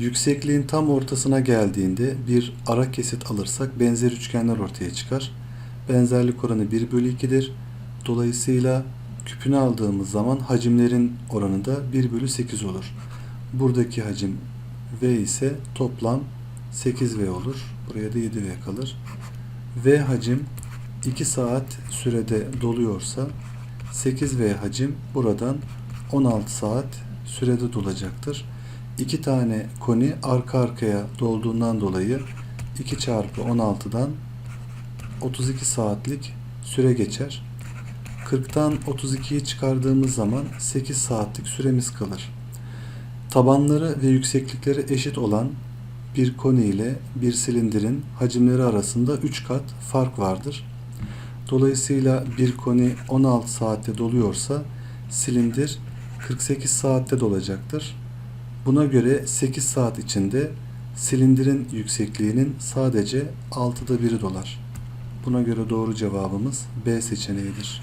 Yüksekliğin tam ortasına geldiğinde bir ara kesit alırsak benzer üçgenler ortaya çıkar. Benzerlik oranı 1 bölü 2'dir. Dolayısıyla küpünü aldığımız zaman hacimlerin oranı da 1 bölü 8 olur. Buradaki hacim V ise toplam 8V olur. Buraya da 7V kalır. V hacim 2 saat sürede doluyorsa 8V hacim buradan 16 saat sürede dolacaktır. İki tane koni arka arkaya dolduğundan dolayı 2 çarpı 16'dan 32 saatlik süre geçer. 40'tan 32'yi çıkardığımız zaman 8 saatlik süremiz kalır. Tabanları ve yükseklikleri eşit olan bir koni ile bir silindirin hacimleri arasında 3 kat fark vardır. Dolayısıyla bir koni 16 saatte doluyorsa silindir 48 saatte dolacaktır. Buna göre 8 saat içinde silindirin yüksekliğinin sadece 6'da biri dolar. Buna göre doğru cevabımız B seçeneğidir.